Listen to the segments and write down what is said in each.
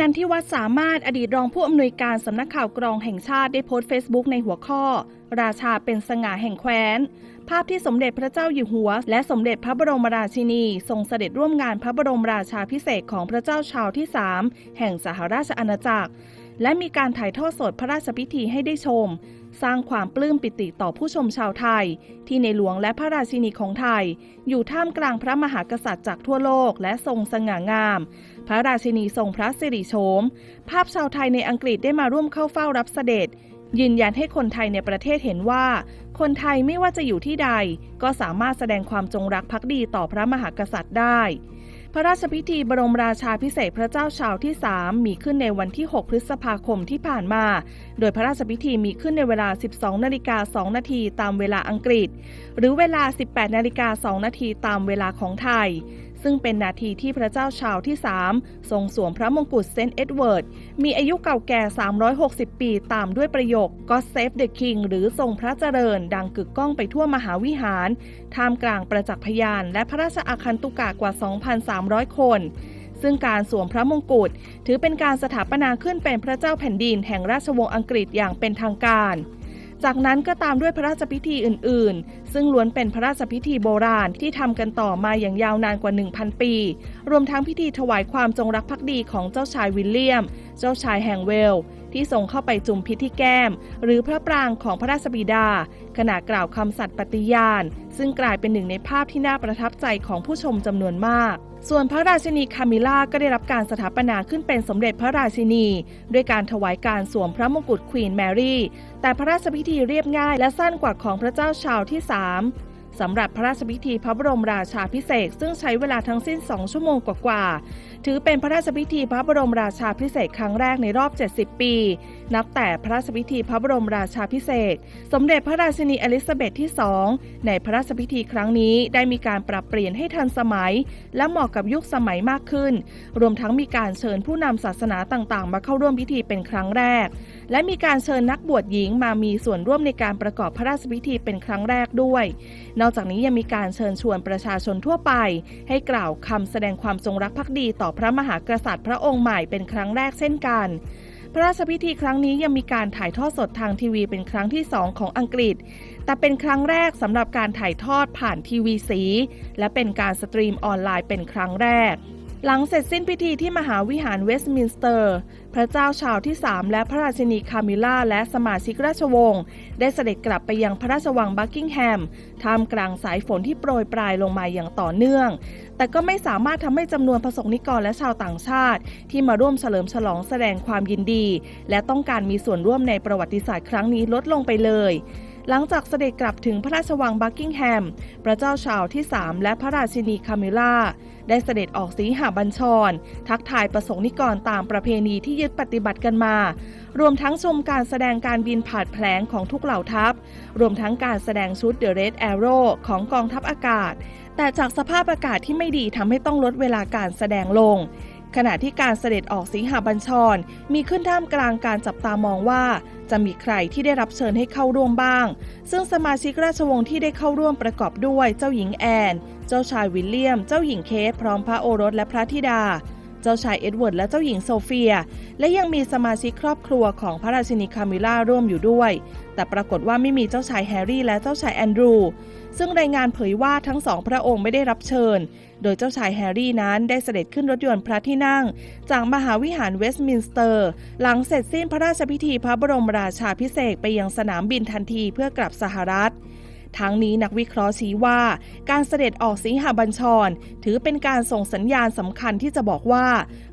นันทิวัฒน์สามารถอดีตรองผู้อำนวยการสำนักข่าวกรองแห่งชาติได้โพสต์เฟซบุ๊กในหัวข้อ ราชาเป็นสง่าแห่งแคว้น ภาพที่สมเด็จพระเจ้าอยู่หัว และสมเด็จพระบรมราชินี ทรงเสด็จร่วมงานพระบรมราชาพิเศษของพระเจ้าชาวที่ 3 แห่งสหราชอาณาจักร และมีการถ่ายทอดสดพระราชพิธีให้ได้ชม สร้างความปลื้มปิติต่อผู้ชมชาวไทย ที่ในหลวงและพระราชินีของไทย อยู่ท่ามกลางพระมหากษัตริย์จากทั่วโลกและทรงสง่างาม พระราชินีทรงพระสิริโฉม ภาพชาวไทยในอังกฤษได้มาร่วมเข้าเฝ้ารับเสด็จ ยืนยันให้คนไทยในประเทศเห็นว่า คนไทยไม่ว่าจะอยู่ที่ใด ก็สามารถแสดงความจงรักภักดีต่อพระมหากษัตริย์ได้ พระราชพิธีบรมราชาพิเศษพระเจ้าชาวที่ 3 มีขึ้นในวันที่ 6 พฤษภาคมที่ผ่านมา โดยพระราชพิธีมีขึ้นในเวลา 12 นาฬิกา 2 นาทีตามเวลาอังกฤษ หรือเวลา 18 นาฬิกา 2 นาทีตามเวลาของไทย ซึ่งเป็นนาทีที่พระเจ้าชาวที่ 3 ทรงสวมพระมงกุฎเซนต์เอ็ดเวิร์ด มีอายุเก่าแก่ 360 ปีตามด้วยประโยค God Save the King หรือทรงพระเจริญ ดังกึกก้องไปทั่วมหาวิหาร ท่ามกลางประจักษ์พยาน และพระราชอาคันตุกะกว่า 2,300 คนซึ่งการสวมพระมงกุฎถือเป็นการสถาปนาขึ้นเป็นพระเจ้าแผ่นดินแห่งราชวงศ์อังกฤษอย่างเป็นทางการ จากนั้นก็ตามด้วยพระราชพิธีอื่น ๆ ซึ่งล้วนเป็นพระราชพิธีโบราณที่ทำกันต่อมาอย่างยาวนานกว่า 1,000 ปี รวมทั้งพิธีถวายความจงรักภักดีของเจ้าชายวิลเลียม เจ้าชายแห่งเวลที่ทรงเข้าไปจุ่มพิษที่แก้ม หรือพระปรางของพระราชบิดา ขณะกล่าวคำสัตย์ปฏิญาณ ซึ่งกลายเป็นหนึ่งในภาพที่น่าประทับใจของผู้ชมจำนวนมาก ส่วนพระราชินีคามิล่าก็ได้รับการสถาปนาขึ้นเป็นสมเด็จพระราชินี ด้วยการถวายการสวมพระมงกุฎควีนแมรี่ แต่พระราชพิธีเรียบง่ายและสั้นกว่าของพระเจ้าชาวที่ 3 สำหรับพระราชพิธีพระบรมราชาพิเศษซึ่งใช้เวลาทั้งสิ้น 2 ชั่วโมงกว่าๆ ถือเป็นพระราชพิธีพระบรมราชาพิเศษครั้งแรกในรอบ 70 ปี นับแต่พระราชพิธีพระบรมราชาพิเศษ สมเด็จพระราชินีอลิซาเบธที่ 2 ในพระราชพิธีครั้งนี้ได้มีการปรับเปลี่ยนให้ทันสมัย และเหมาะกับยุคสมัยมากขึ้น รวมทั้งมีการเชิญผู้นำศาสนาต่างๆ มาเข้าร่วมพิธีเป็นครั้งแรก และมีการเชิญนักบวชหญิงมามีส่วนร่วมในการประกอบพระราชพิธีเป็นครั้งแรกด้วย นอกจากนี้ยังมีการเชิญชวนประชาชนทั่วไป ให้กล่าวคำแสดงความจงรักภักดีต่อพระมหากษัตริย์พระองค์ใหม่เป็นครั้งแรกเช่นกันพระราชพิธีครั้งนี้ยังมีการถ่ายทอดสดทางทีวีเป็นครั้งที่ 2 ของอังกฤษ แต่เป็นครั้งแรกสำหรับการถ่ายทอดผ่านทีวีสี และเป็นการสตรีมออนไลน์เป็นครั้งแรก หลังเสร็จสิ้นพิธีที่มหาวิหารเวสต์มินสเตอร์ พระเจ้าชาวที่ 3 และพระราชินีคามิล่าและสมาชิกราชวงศ์ได้เสด็จกลับไปยังพระราชวังบักกิงแฮม ท่ามกลางสายฝนที่โปรยปลายลงมาอย่างต่อเนื่อง แต่ก็ไม่สามารถทำให้จำนวนประสงค์นิกรและชาวต่างชาติ ที่มาร่วมเฉลิมฉลองแสดงความยินดี และต้องการมีส่วนร่วมในประวัติศาสตร์ครั้งนี้ลดลงไปเลย หลังจากเสด็จกลับถึงพระราชวังบักกิงแฮม พระเจ้าชาวที่ 3 และพระราชินีคามิล่า ได้เสด็จออกสีหาบัญชร ทักทายประสงค์นิกรตามประเพณีที่ยึดปฏิบัติกันมา รวมทั้งชมการแสดงการบินผ่าดแผลงของทุกเหล่าทัพ รวมทั้งการแสดงชุด The Red Arrow ของกองทัพอากาศ แต่จากสภาพอากาศที่ไม่ดีทำให้ต้องลดเวลาการแสดงลง ขณะที่การเสด็จออกสีหาบัญชร มีขึ้นท่ามกลางการจับตามองว่า จะมีใครที่ได้รับเชิญให้เข้าร่วมบ้าง ซึ่งสมาชิกราชวงศ์ที่ได้เข้าร่วมประกอบด้วยเจ้าหญิงแอน เจ้าชายวิลเลียม เจ้าหญิงเคทพร้อมพระโอรสและพระธิดา เจ้าชายเอ็ดเวิร์ดและเจ้าหญิงโซเฟีย และยังมีสมาชิกครอบครัวของพระราชินีคามิล่าร่วมอยู่ด้วย แต่ปรากฏว่าไม่มีเจ้าชายแฮร์รี่และเจ้าชายแอนดรู ซึ่งรายงานเผยว่าทั้งสองพระองค์ไม่ได้รับเชิญ โดยเจ้าชายแฮร์รี่นั้นได้เสด็จขึ้นรถยนต์พระที่นั่ง จากมหาวิหารเวสต์มินสเตอร์ หลังเสร็จสิ้นพระราชพิธีพระบรมราชาพิเศษไปยังสนามบินทันทีเพื่อกลับสหรัฐ ทั้งนี้นักวิเคราะห์ชี้ว่า การเสด็จออกสิงหบัญชร ถือเป็นการส่งสัญญาณสำคัญที่จะบอกว่า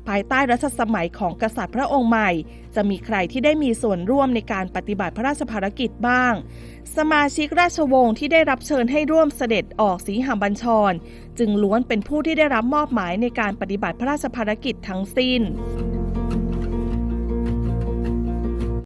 ภายใต้รัชสมัยของกษัตริย์พระองค์ใหม่ จะมีใครที่ได้มีส่วนร่วมในการปฏิบัติพระราชภารกิจบ้าง สมาชิกราชวงศ์ที่ได้รับเชิญให้ร่วมเสด็จออกสีหบัญชร จึงล้วนเป็นผู้ที่ได้รับมอบหมายในการปฏิบัติพระราชภารกิจทั้งสิ้น